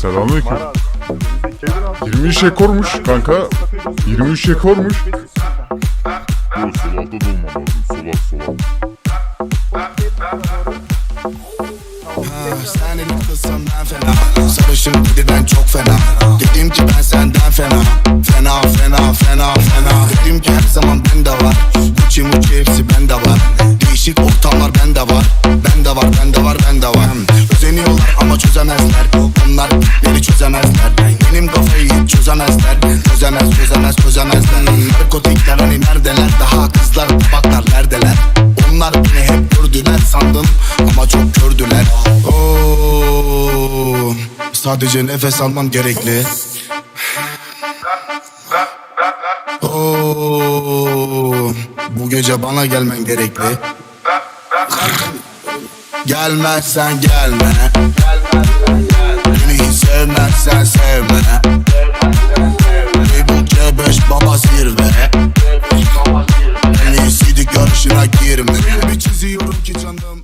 Selamünaleyküm. Var abi. Çevir abi. 23 ekormuş kanka. 23 ekormuş. Yok solakta da olmadı abi. Solak solak. Sen elin kızsan ben fena Sarışın dediden çok fena Dedim ki ben senden fena Fena fena fena fena Dedim ki her zaman bende var Gucci mucci hepsi bende var Değişik ortamlar bende var Bende var bende var bende var Özeniyorlar ama çözemezler çözemezler Çözemez çözemez çözemezler Narkotikler hani neredeler? Daha kızlar tabaklar neredeler? Onlar beni hep gördüler sandım Ama çok gördüler. Oo, Sadece nefes almam gerekli. Oo, Bu gece bana gelmen gerekli. Gelmezsen gelme yerimde. Bir çiziyorum ki canım